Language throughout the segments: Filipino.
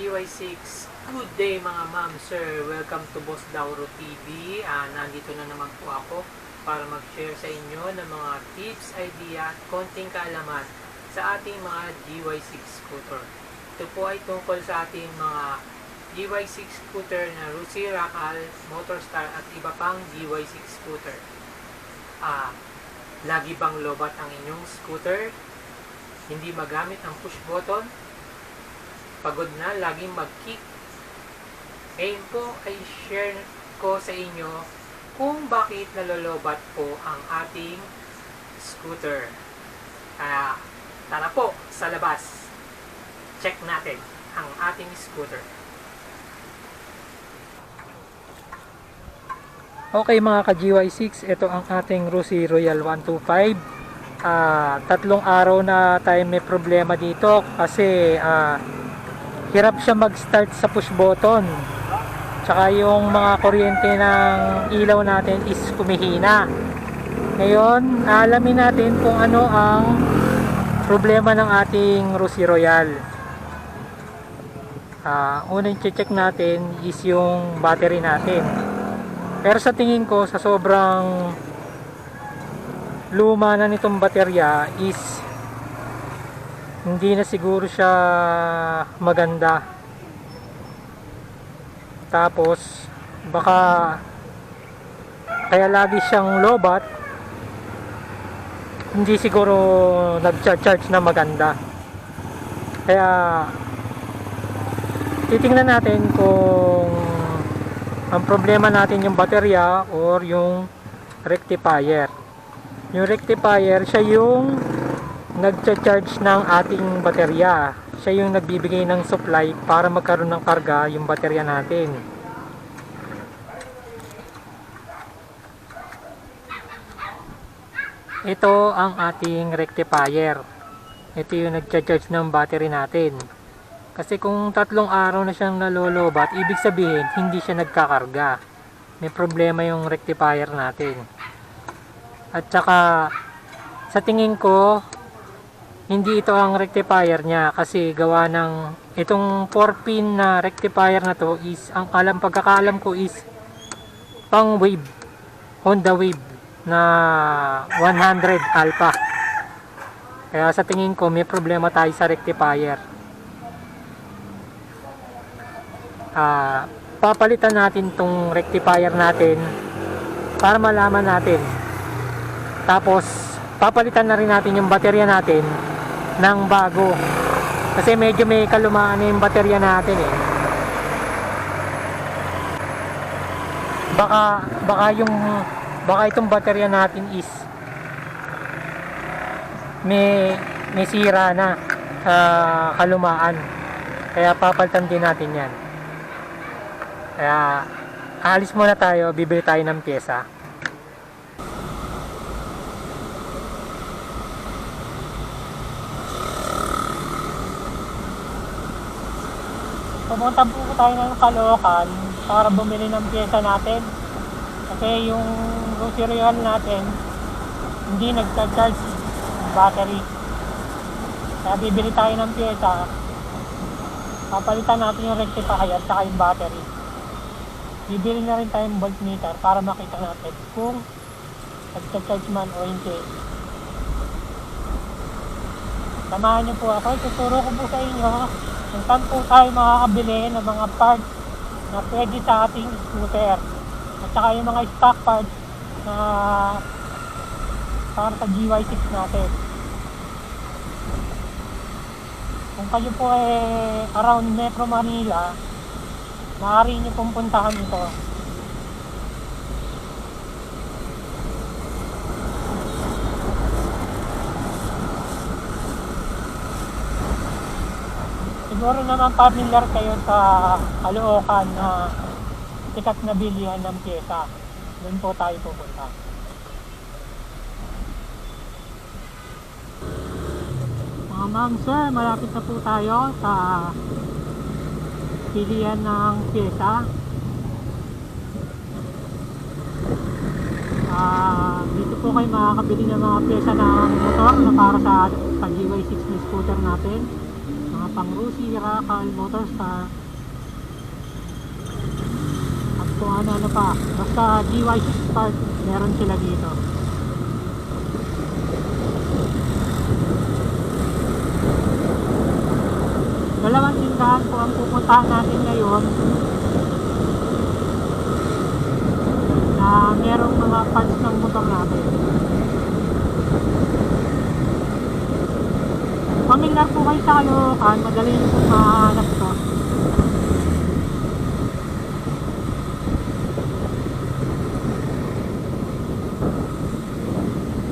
GY6. Good day mga ma'am, sir. Welcome to Boss Dauro TV. Ah, nandito na naman po ako para mag-share sa inyo ng mga tips, idea at konting kaalaman sa ating mga GY6 scooter. Ito po ay tungkol sa ating mga GY6 scooter na Rusi Rakal, Motorstar at iba pang GY6 scooter. Ah, lagi bang lobat ang inyong scooter? Hindi magamit ang push button? Pagod na laging mag-kick? Ngayon po ay share ko sa inyo kung bakit nalolobat po ang ating scooter. Kaya tara po sa labas. Check natin ang ating scooter. Okay mga ka-GY6, ito ang ating Rusi Royal 125. Ah, tatlong araw na tayo may problema dito kasi ah, hirap siya mag-start sa push button. Tsaka yung mga kuryente ng ilaw natin is kumihina. Ngayon, alamin natin kung ano ang problema ng ating Rusi Royal. Ah, unang check natin is yung battery natin. Pero sa tingin ko, sa sobrang luma na nitong baterya is hindi na siguro siya maganda. Tapos, baka kaya lagi siyang lobat, hindi siguro nag-charge na maganda. Kaya, titingnan natin kung ang problema natin yung baterya or yung rectifier. Yung rectifier, siya yung nagcha-charge ng ating baterya. Siya yung nagbibigay ng supply para magkaroon ng karga yung baterya natin. Ito ang ating rectifier. Ito yung nagcha-charge ng battery natin. Kasi kung tatlong araw na siyang nalolobat, ibig sabihin hindi siya nagkakarga. May problema yung rectifier natin. At saka sa tingin ko hindi ito ang rectifier niya kasi gawa ng itong 4 pin na rectifier na to is ang alam pagkakaalam ko is pang wave Honda Wave na 100 alpha. Kaya sa tingin ko may problema tayo sa rectifier. Ah papalitan natin tong rectifier natin para malaman natin. Tapos papalitan na rin natin yung baterya natin ng bago. Kasi medyo may kalumaan na yung baterya natin eh. Baka baka yung baka itong baterya natin is may may sira na sa kalumaan. Kaya papalitan din natin yan. Kaya alis muna tayo bibili tayo ng pyesa pumunta po tayo ng Caloocan para bumili ng pyesa natin. Kasi yung cereal natin, hindi nagcha-charge battery. Kaya bibili tayo ng pyesa. Papalitan natin yung rectifier at saka yung battery. Bibili na rin tayong voltmeter para makita natin kung nagcha-charge man o hindi. Samahan niyo po ako. Tuturo ko po sa inyo kung saan po tayo makakabili ng mga parts na pwede sa ating scooter. At saka yung mga stock parts na para sa GY6 natin. Kung kayo po eh around Metro Manila, maaari nyo pong puntahan ito. Siguro naman familiar kayo sa Caloocan na sikat na bilihan ng pyesa. Doon po tayo pupunta. Mga ma'am sir, malapit na po tayo sa pilihan ng pyesa. Ah, dito po kayo makakabili ng mga pyesa ng motor na para sa, GY6 na scooter natin. Pang Rusi, Rakal, Motorstar, at kung ano-ano pa. Basta GY6 part, meron sila dito. Dalawang tindahan po ang pupuntahan natin ngayon na merong mga parts ng motor natin. Familiar po kayo sa Caloocan, madali nyo pong mahanap to.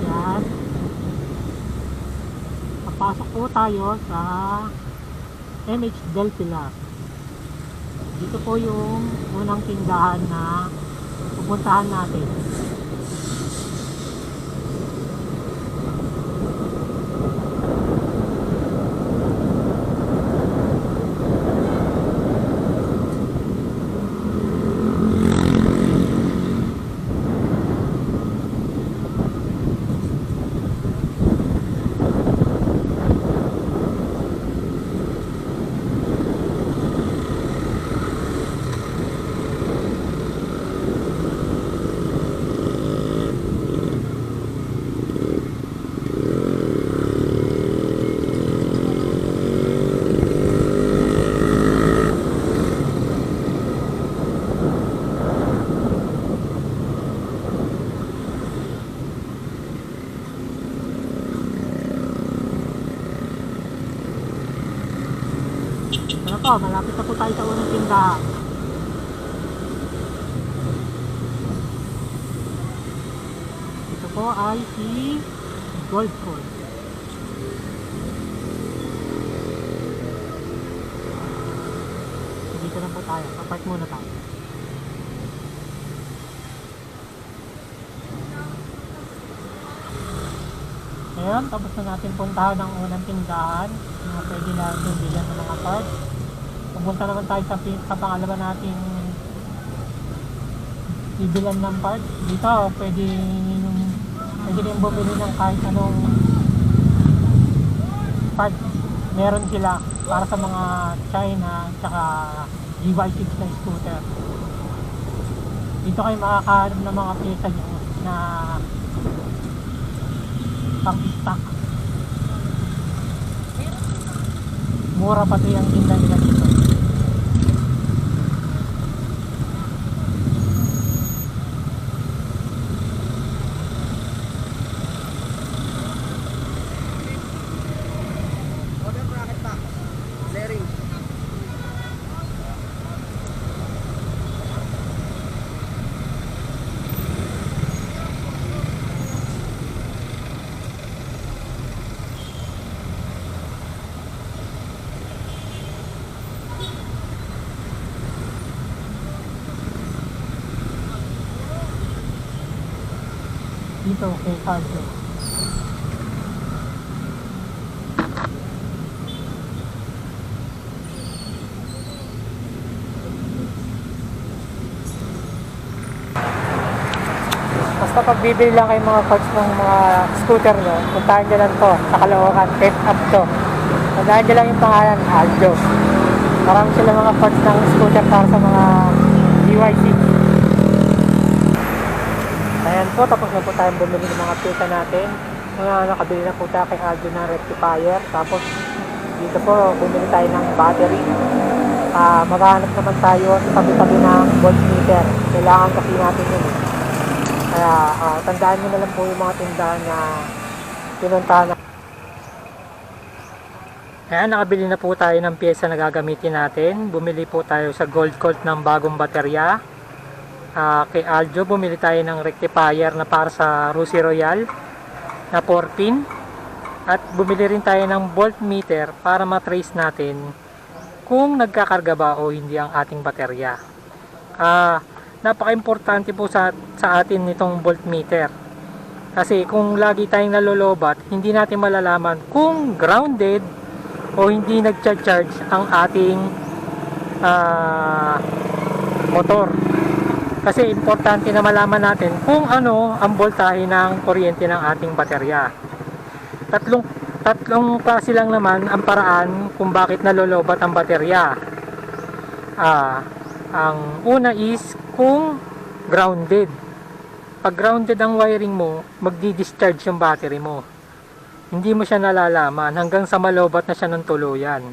Yan. Papasok po tayo sa MH Del Pilar. Dito po yung unang tindahan na pupuntahan natin. Po, malapit na po tayo sa unang tindahan. Ito po ay si Gold Coast. Dito na po tayo. Papark muna tayo. Ngayon, tapos na natin puntahan ang unang tindahan na pwede natin bilhan ng mga parts. Pupunta naman tayo sa, sa pangalawa nating bibilan ng parts. Dito, pwede pwede rin bumili ng kahit anong parts. Meron sila para sa mga China tsaka GY6 na scooter. Dito kayo makakahanap ng mga pyesa nyo na pang-stock. Mura pati ang tinda nila dito. Dito kay Cardo. Basta pag bibili lang kayo mga parts ng mga scooter nyo, puntahan nyo lang to sa Caloocan, Pet Up to. Puntahan nyo lang yung pangalan, Aljo. Marami sila mga parts ng scooter para sa mga DYC. Ayan po, tapos na po tayong bumili ng mga pita natin. Mga nakabili na po tayo kay Aljo ng rectifier. Tapos dito po, bumili tayo ng battery. Ah, maghahanap naman tayo sa tabi-tabi ng voltmeter. Kailangan kasi natin yun. eh. Kaya ah, tandaan nyo na lang po yung mga tindahan na pinuntahan na. Kaya nakabili na po tayo ng pyesa na gagamitin natin. Bumili po tayo sa Gold Colt ng bagong baterya. Ah, kay Aljo, bumili tayo ng rectifier na para sa Rusi Royal na 4 pin. At bumili rin tayo ng voltmeter para matrace natin kung nagkakarga ba o hindi ang ating baterya. Ah, napaka-importante po sa, sa atin nitong voltmeter. Kasi kung lagi tayong nalolobat, hindi natin malalaman kung grounded o hindi nagcha-charge ang ating ah, motor. Kasi importante na malaman natin kung ano ang voltahe ng kuryente ng ating baterya. Tatlong tatlong klase lang naman ang paraan kung bakit nalolobat ang baterya. Ah, ang una is kung grounded. Pag grounded ang wiring mo, magdi-discharge yung battery mo. Hindi mo siya nalalaman hanggang sa malobat na siya ng tuluyan.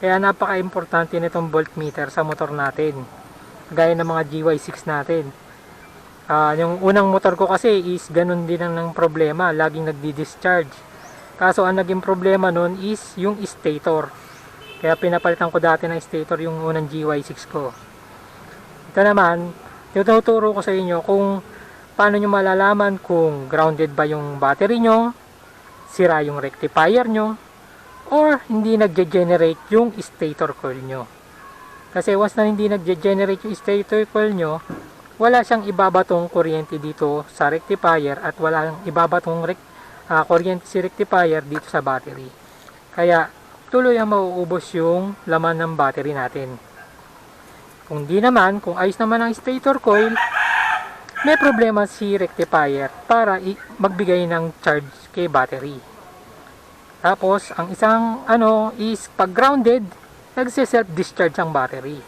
Kaya napaka-importante nitong voltmeter sa motor natin. Gaya ng mga GY6 natin. Ah, yung unang motor ko kasi is ganun din ang ng problema, laging nagdi-discharge. Kaso ang naging problema nun is yung stator. Kaya pinapalitan ko dati ng stator yung unang GY6 ko. Ito naman, tututuro ko sa inyo kung paano nyo malalaman kung grounded ba yung battery nyo, sira yung rectifier nyo, or hindi nagge-generate yung stator coil nyo. Kasi once na hindi nagge-generate yung stator coil nyo, wala siyang ibabatong kuryente dito sa rectifier at wala siyang ibabatong rec- ah, kuryente si rectifier dito sa battery. Kaya tuloy ang mauubos yung laman ng battery natin. Kung di naman, kung ayos naman ang stator coil, may problema si rectifier para magbigay ng charge kay battery. Tapos, ang isang ano is pag grounded, nagse-self-discharge ang battery.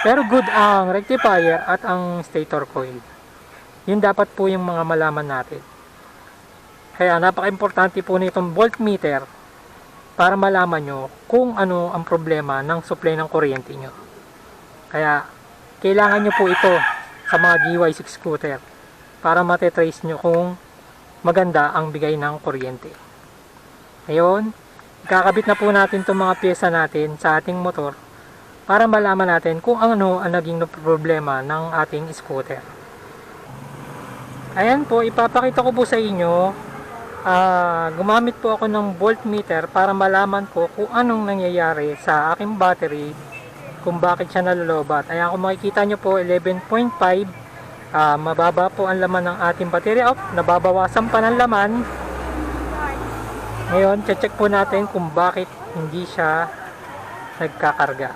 Pero good ang rectifier at ang stator coil. Yun dapat po yung mga malaman natin. Kaya napaka-importante po nitong voltmeter para malaman nyo kung ano ang problema ng supply ng kuryente nyo. Kaya kailangan nyo po ito sa mga GY6 scooter para matetrace nyo kung maganda ang bigay ng kuryente. Ngayon, ikakabit na po natin itong mga pyesa natin sa ating motor para malaman natin kung ano ang naging problema ng ating scooter. Ayan po, ipapakita ko po sa inyo ah, gumamit po ako ng voltmeter para malaman ko kung anong nangyayari sa aking battery kung bakit siya nalolobat. Ayan kung makikita nyo po 11.5 ah, mababa po ang laman ng ating battery up nababawasan pa ng laman ngayon check po natin kung bakit hindi siya nagkakarga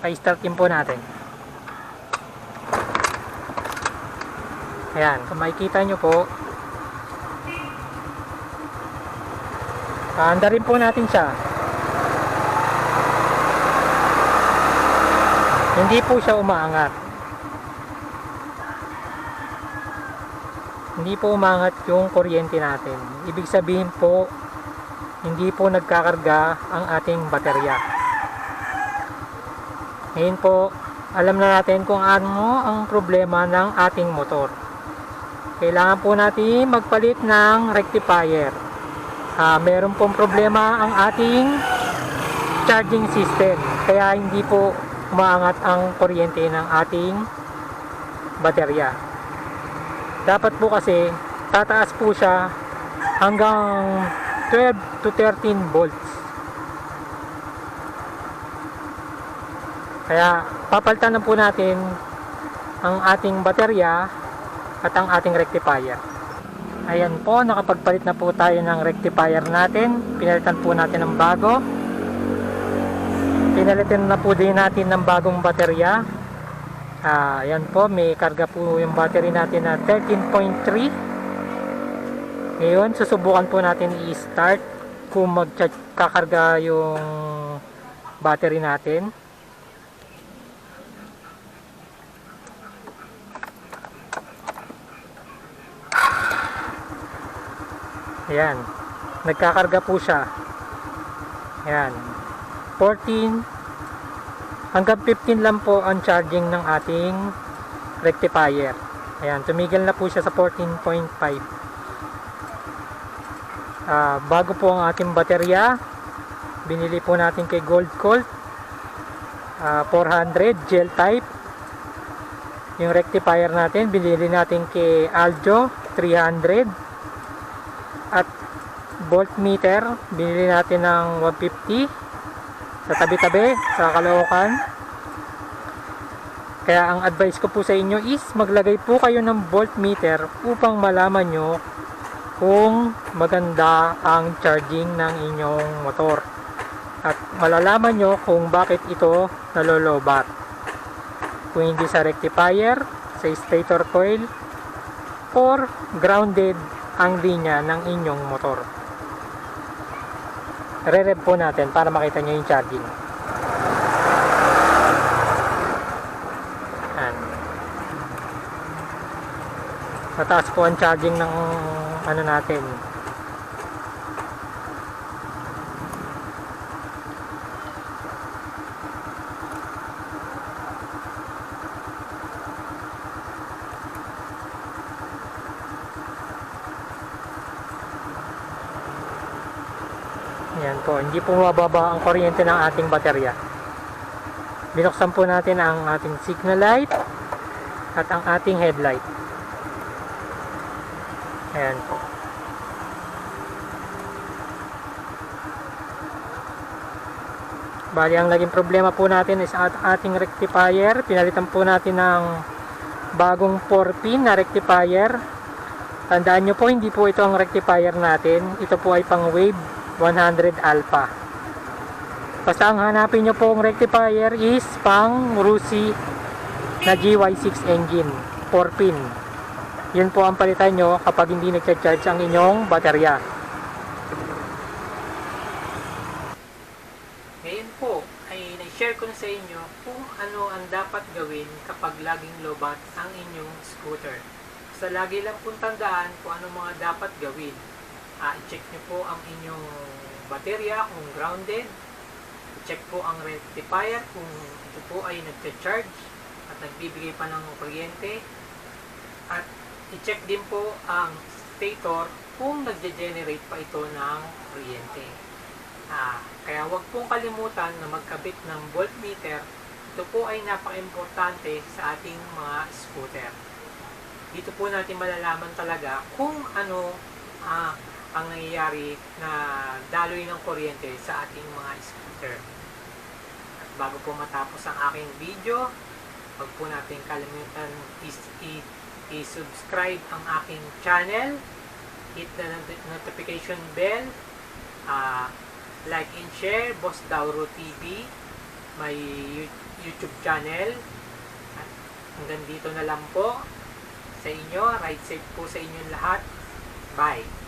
pa-startin po natin ayan kung makikita nyo po Paanda rin po natin siya. Hindi po siya umaangat. Hindi po umangat yung kuryente natin. Ibig sabihin po, hindi po nagkakarga ang ating baterya. Ngayon po, alam na natin kung ano ang problema ng ating motor. Kailangan po natin magpalit ng rectifier ah, meron pong problema ang ating charging system kaya hindi po umaangat ang kuryente ng ating baterya dapat po kasi tataas po siya hanggang 12 to 13 volts kaya papalitan na po natin ang ating baterya at ang ating rectifier Ayan po, nakapagpalit na po tayo ng rectifier natin. Pinalitan po natin ng bago. Pinalitan na po din natin ng bagong baterya. Ah, ayan po, may karga po yung battery natin na 13.3. Ngayon, susubukan po natin i-start kung magkakarga yung battery natin. Ayan. Nagkakarga po siya. Ayan. 14 hanggang 15 lang po ang charging ng ating rectifier. Ayan, tumigil na po siya sa 14.5. Ah, bago po ang ating baterya, binili po natin kay Gold Colt. Ah, 400 gel type. Yung rectifier natin, binili natin kay Aljo 300 at voltmeter binili natin ng 150 sa tabi-tabi sa Caloocan. Kaya ang advice ko po sa inyo is maglagay po kayo ng voltmeter upang malaman nyo kung maganda ang charging ng inyong motor. At malalaman nyo kung bakit ito nalolobat. Kung hindi sa rectifier, sa stator coil, or grounded ang linya ng inyong motor. Re-rev po natin para makita nyo yung charging. Yan. Mataas po ang charging ng ano natin. Yan po, hindi po mababa ang kuryente ng ating baterya. Binuksan po natin ang ating signal light at ang ating headlight. Ayan po. Bali, ang naging problema po natin is at ating rectifier. Pinalitan po natin ng bagong 4-pin na rectifier. Tandaan nyo po, hindi po ito ang rectifier natin. Ito po ay pang wave 100 alpha. Basta ang hanapin nyo pong rectifier is pang Rusi na GY6 engine 4 pin. Yun po ang palitan nyo kapag hindi nagcha-charge ang inyong baterya. Ngayon po ay na-share ko na sa inyo kung ano ang dapat gawin kapag laging lobat ang inyong scooter. Sa lagi lang pong tandaan kung ano mga dapat gawin. Ah, i-check nyo po ang inyong baterya kung grounded. I-check po ang rectifier kung ito po ay nagcha-charge at nagbibigay pa ng kuryente. At i-check din po ang stator kung nagge-generate pa ito ng kuryente. Ah, kaya huwag pong kalimutan na magkabit ng voltmeter. Ito po ay napaka-importante sa ating mga scooter. Dito po natin malalaman talaga kung ano ah, ang nangyayari na daloy ng kuryente sa ating mga scooter. At bago po matapos ang aking video, huwag po natin kalimutan i-subscribe ang aking channel, hit the not- notification bell, ah, like and share, Boss Dauro TV, You- YouTube channel. At hanggang dito na lang po sa inyo. Ride safe po sa inyong lahat. Bye!